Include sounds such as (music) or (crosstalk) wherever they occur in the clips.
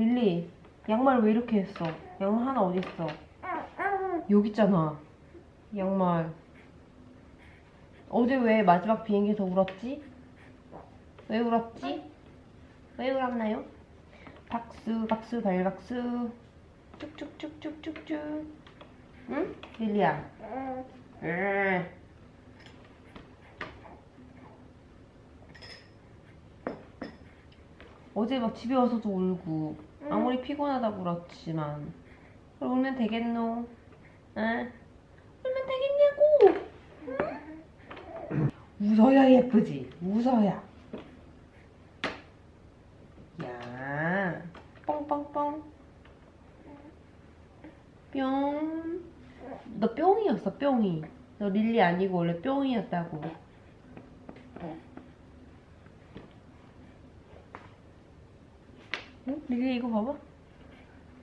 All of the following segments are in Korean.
릴리 양말 왜 이렇게 했어? 양말 하나 어디 있어? 여기 있잖아. 양말. 어제 왜 마지막 비행기에서 울었지? 왜 울었지? 왜 울었나요? 박수, 박수, 발박수. 쭉쭉쭉쭉쭉쭉. 응? 릴리야. 응. 어제 막 집에 와서도 울고 아무리 피곤하다고 그렇지만 울면 되겠노? 응? 울면 되겠냐고? 응? 웃어야 예쁘지? 웃어야 야 뻥뻥뻥 뿅. 너 뿅이었어, 뿅이. 너 릴리 아니고 원래 뿅이었다고. 응? 릴리 이거 봐봐.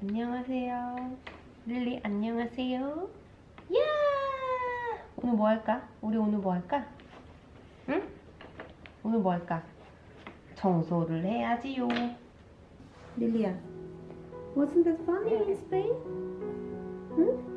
안녕하세요. 릴리 안녕하세요. 야! 오늘 뭐 할까? 우리 오늘 뭐 할까? 응? 오늘 뭐 할까? 청소를 해야지요. 릴리야. Wasn't that funny in Spain? Hmm?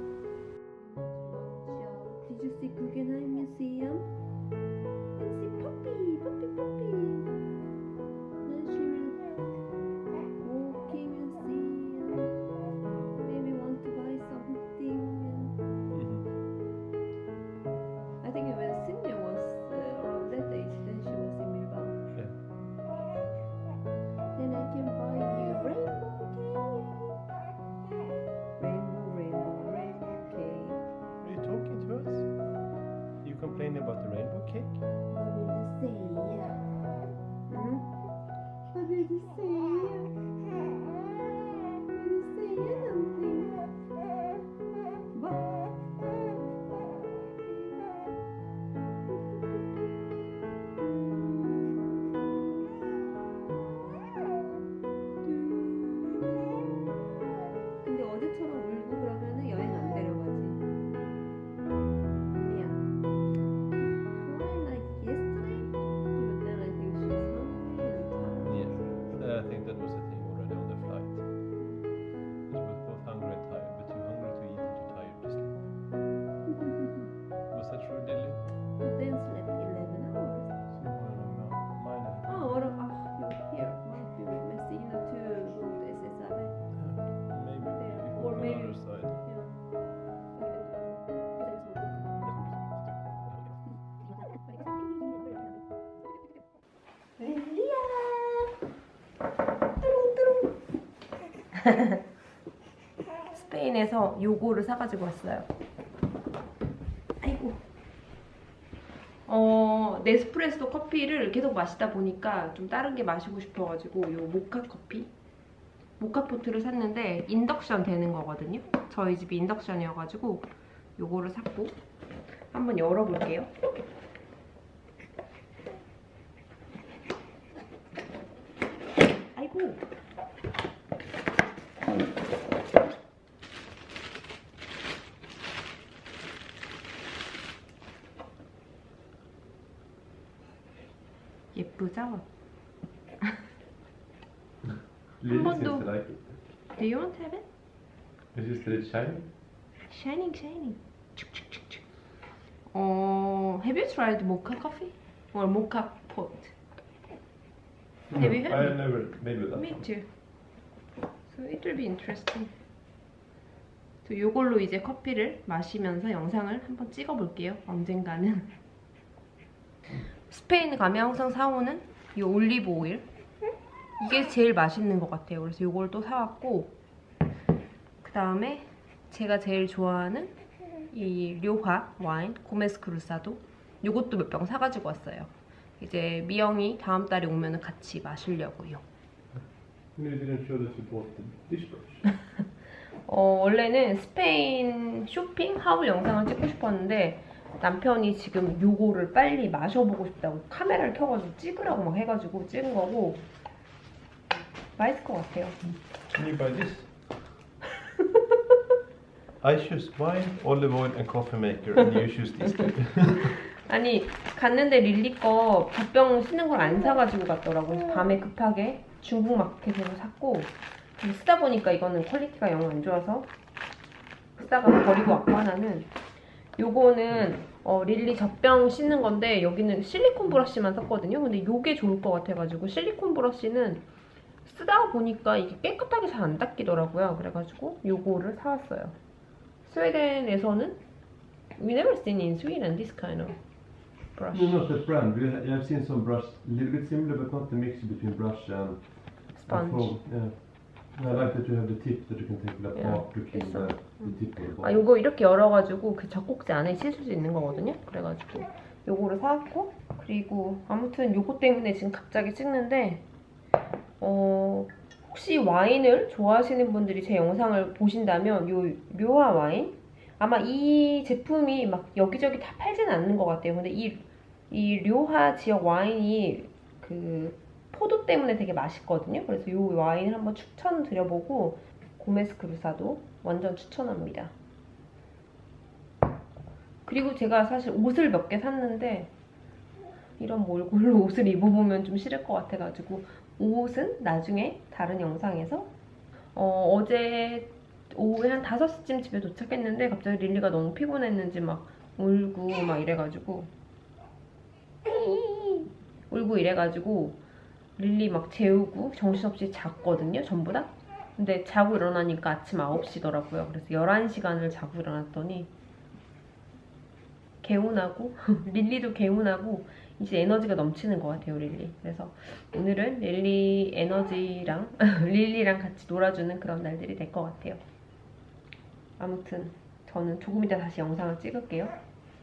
(laughs) 스페인에서 요거를 사가지고 왔어요. 아이고. 어, 네스프레소 커피를 계속 마시다 보니까 좀 다른 게 마시고 싶어가지고 요 모카 커피 모카포트를 샀는데 인덕션 되는 거거든요. 저희 집이 인덕션이어가지고 요거를 샀고 한번 열어볼게요. 아이고. 예쁘죠? Lily 번도- seems to like it. Do you want to have it? Just that it's shiny. Shining, shining. 어, have you tried mocha coffee or mocha pot? Have you I had have never made with that Me one. too. So it will be interesting. 저 요걸로 이제 커피를 마시면서 영상을 한번 찍어볼게요. 언젠가는. 스페인 가면 항상 사오는 이 올리브 오일. 이게 제일 맛있는 것 같아요. 그래서 요걸 또 사왔고 그 다음에 제가 제일 좋아하는 이 료화 와인 고메스 크루사도 요것도 몇 병 사가지고 왔어요. 이제 미영이 다음 달에 오면 같이 마시려고요. Dishbrush. (laughs) 어, 원래는 스페인 쇼핑 하울 영상을 찍고 싶었는데 남편이 지금 요거를 빨리 마셔보고 싶다고 카메라를 켜가지고 찍으라고 막 해가지고 찍은 거고 맛있을 것 같아요. Can you buy this? (laughs) I choose wine, olive oil, and coffee maker, and you choose these two. (laughs) 아니 갔는데 릴리 거 젖병 쓰는 걸 안 사가지고 갔더라고. 그래서 밤에 급하게 중국 마켓에서 샀고 근데 쓰다 보니까 이거는 퀄리티가 영 안 좋아서 쓰다가 버리고 왔고 하나는 요거는 어, 릴리 젖병 씻는 건데 여기는 실리콘 브러쉬만 썼거든요. 근데 요게 좋을 것 같아가지고 실리콘 브러쉬는 쓰다 보니까 이게 깨끗하게 잘 안 닦이더라고요. 그래가지고 요거를 사왔어요. 스웨덴에서는 we never seen in Sweden this kind of brush. No, not that brand. We ha- I've seen some brush, a little bit similar, but not the mixture between brush and and Sponge. foam. Yeah. I like that you have the tip that you can take apart Yeah, clean this one. the, the tip of the 아, bottle. 요거 이렇게 열어가지고 그 젖꼭지 안에 씻을 수 있는 거거든요. 그래가지고 요거를 사왔고 그리고 아무튼 요거 때문에 지금 갑자기 찍는데 어 혹시 와인을 좋아하시는 분들이 제 영상을 보신다면 요 묘화 와인 아마 이 제품이 막 여기저기 다 팔지는 않는 것 같아요. 근데 이, 이 료하 지역 와인이 그 포도 때문에 되게 맛있거든요. 그래서 이 와인을 한번 추천드려보고 고메스 크루사도 완전 추천합니다. 그리고 제가 사실 옷을 몇 개 샀는데 이런 몰골로 (laughs) 옷을 입어보면 좀 싫을 것 같아가지고 옷은 나중에 다른 영상에서 어, 어제 오후에 한 5시쯤 집에 도착했는데 갑자기 릴리가 너무 피곤했는지 막 울고 막 이래가지고 울고 이래가지고 릴리 막 재우고 정신없이 잤거든요 전부 다 근데 자고 일어나니까 아침 9시더라고요 그래서 11시간을 자고 일어났더니 개운하고 (laughs) 릴리도 개운하고 이제 에너지가 넘치는 것 같아요 릴리 그래서 오늘은 릴리 에너지랑 (laughs) 릴리랑 같이 놀아주는 그런 날들이 될 것 같아요 아무튼 저는 조금 이따 다시 영상을 찍을게요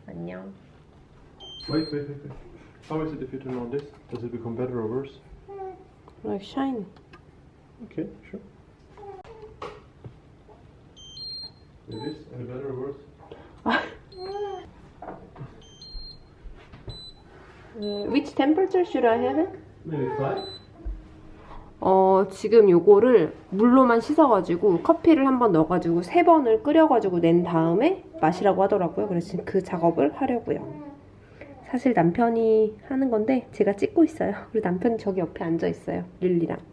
안녕 Wait, wait, wait, wait. How is it if you turn on this? Does it become better or worse? Like shine Okay, sure. Is any better or worse? which temperature should I have it? Maybe five. 어, 지금 요거를 물로만 씻어가지고 커피를 한번 넣어가지고 세 번을 끓여가지고 낸 다음에 마시라고 하더라고요. 그래서 지금 그 작업을 하려고요. 사실 남편이 하는 건데 제가 찍고 있어요. 그리고 남편이 저기 옆에 앉아 있어요. 릴리랑.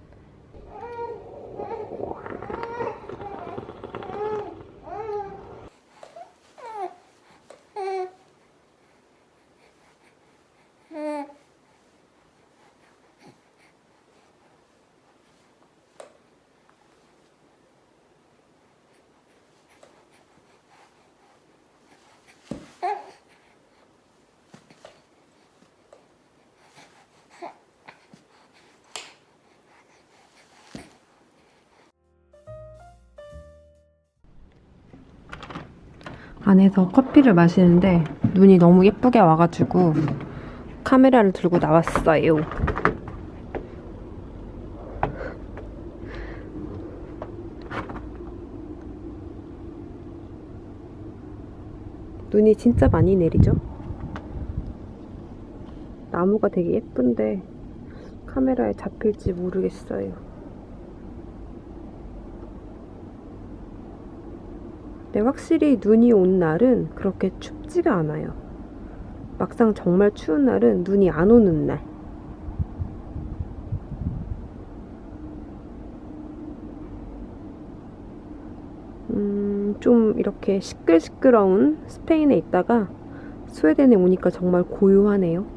안에서 커피를 마시는데 눈이 너무 예쁘게 와가지고 카메라를 들고 나왔어요. 눈이 진짜 많이 내리죠? 나무가 되게 예쁜데 카메라에 잡힐지 모르겠어요. 근데 확실히 눈이 온 날은 그렇게 춥지가 않아요. 막상 정말 추운 날은 눈이 안 오는 날. 음, 좀 이렇게 시끌시끌어운 스페인에 있다가 스웨덴에 오니까 정말 고요하네요.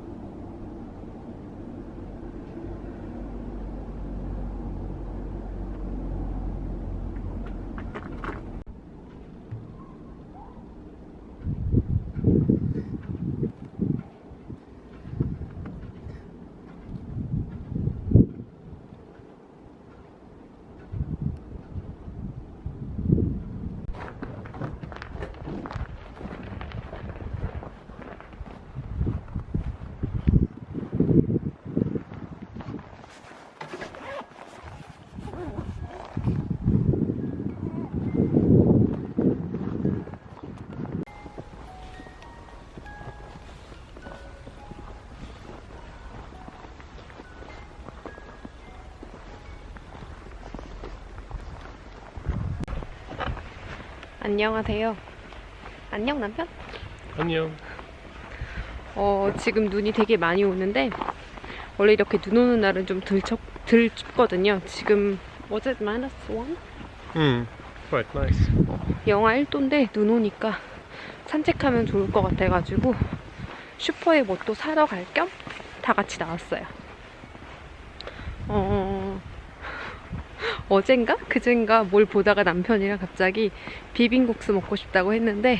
안녕하세요. 안녕 남편? 안녕. 어, 지금 눈이 되게 많이 오는데 원래 이렇게 눈 오는 날은 좀 덜, 춥, 덜 춥거든요. 지금 it minus one? Hmm. Quite nice. 영하 1도인데 눈 오니까 산책하면 좋을 것 같아가지고 슈퍼에 뭐 또 사러 갈 겸 다 같이 나왔어요. 어... 어젠가? 그젠가 뭘 보다가 남편이랑 갑자기 비빔국수 먹고 싶다고 했는데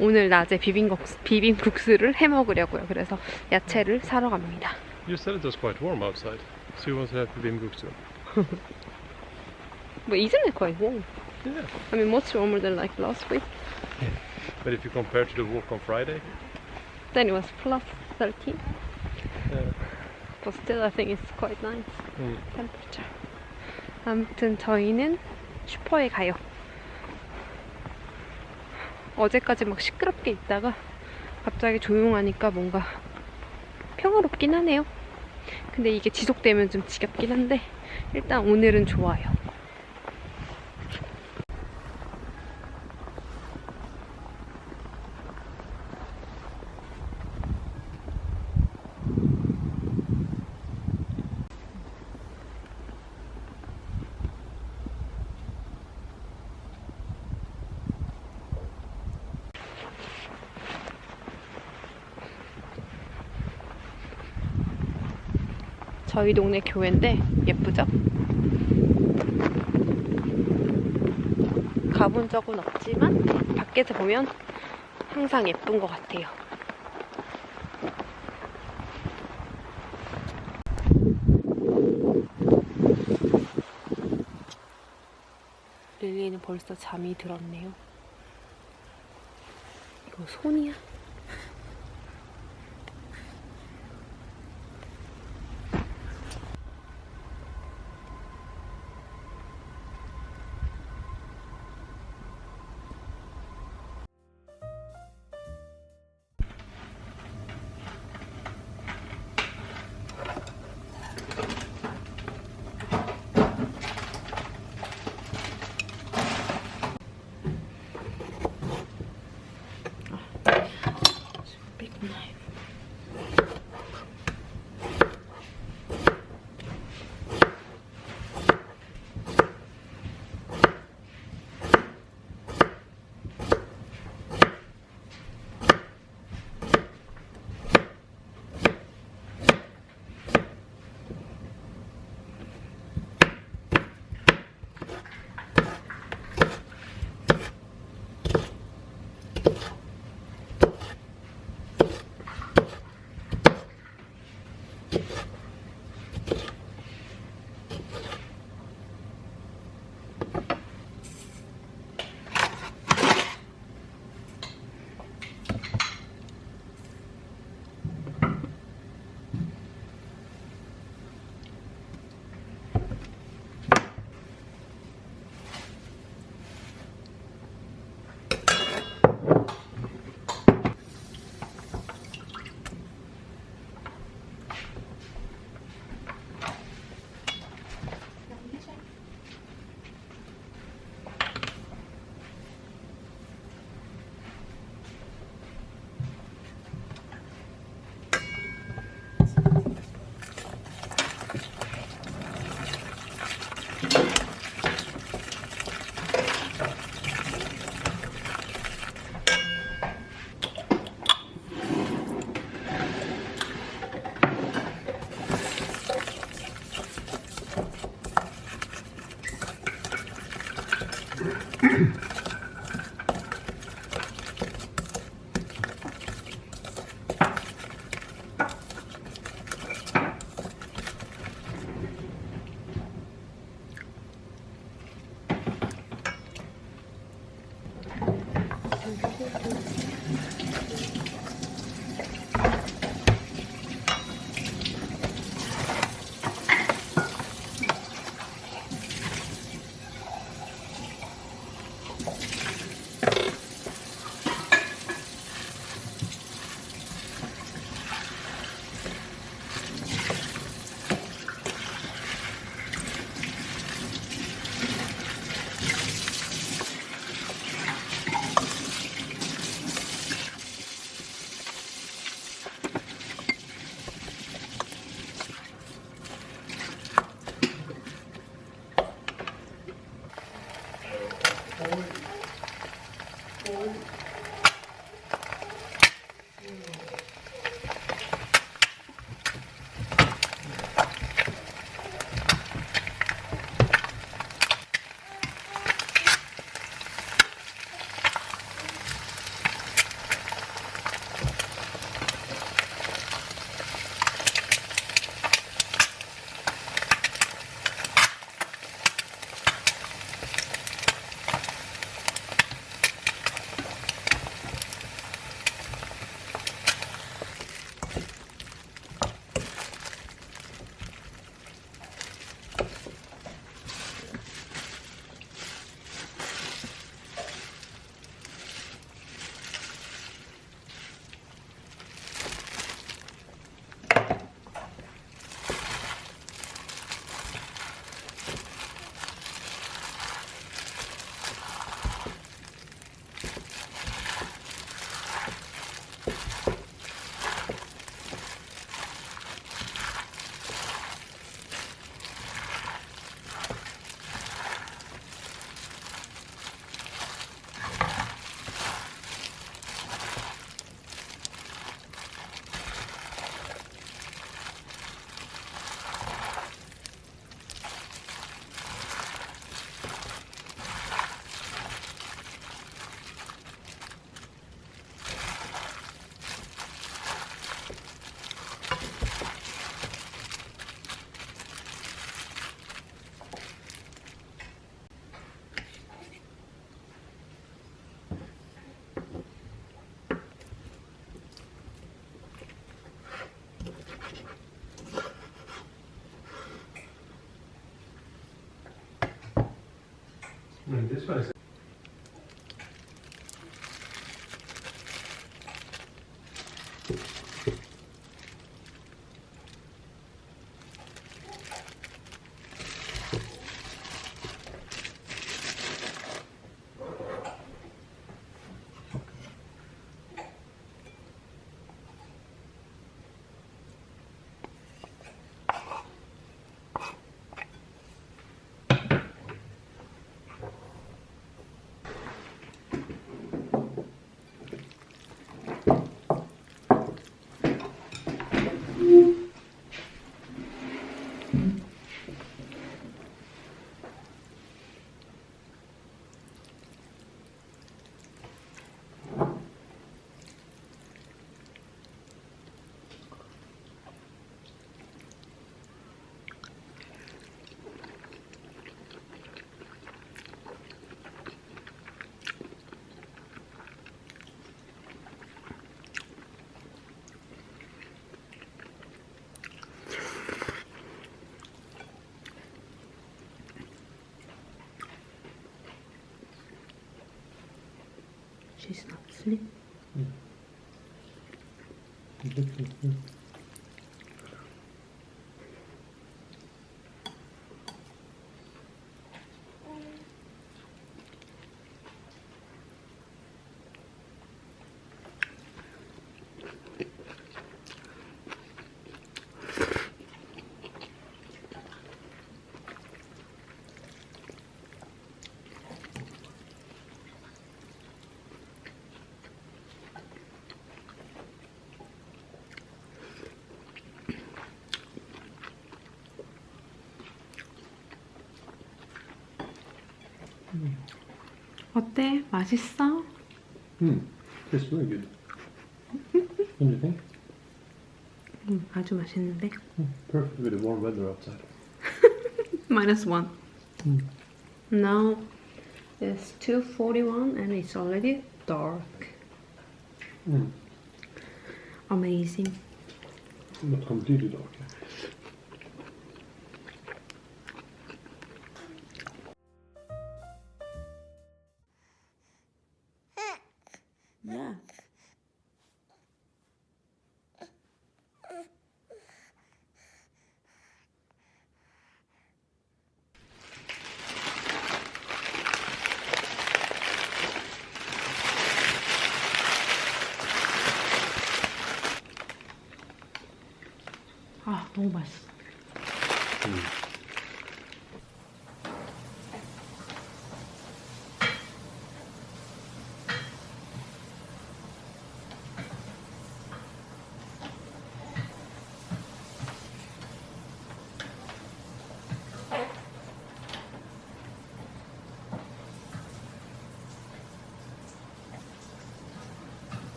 오늘 낮에 비빔국수, 비빔국수를 해 먹으려고요. 그래서 야채를 사러 갑니다. You said it was quite warm outside, so you want to have bibimbap But isn't it quite warm? Yeah. I mean, much warmer than like last week. But if you compare to the walk on Friday, Then it was plus 13. yeah. But still, I think it's quite nice. Mm. temperature. 아무튼 저희는 슈퍼에 가요. 어제까지 막 시끄럽게 있다가 갑자기 조용하니까 뭔가 평화롭긴 하네요. 근데 이게 지속되면 좀 지겹긴 한데 일단 오늘은 좋아요. 저희 동네 교회인데 예쁘죠? 가본 적은 없지만 밖에서 보면 항상 예쁜 것 같아요. 릴리는 벌써 잠이 들었네요. 이거 손이야? Mm-hmm. (coughs) 16. 어때? 맛있어? Hmm. Tastes very good. what do you think? 음, 아주 맛있는데. Hmm. Perfect with the warm weather outside. (laughs) Minus one. Mm. Now it's 2.41 and it's already dark. Mm. Amazing. Not completely dark.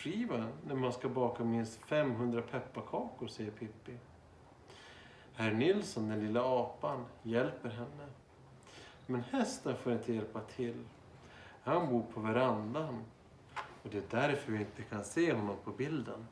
Skiva när man ska baka minst 500 pepparkakor, säger Pippi. Herr Nilsson, den lilla apan, hjälper henne. Men hästen får inte hjälpa till. Han bor på verandan. Och det är därför vi inte kan se honom på bilden.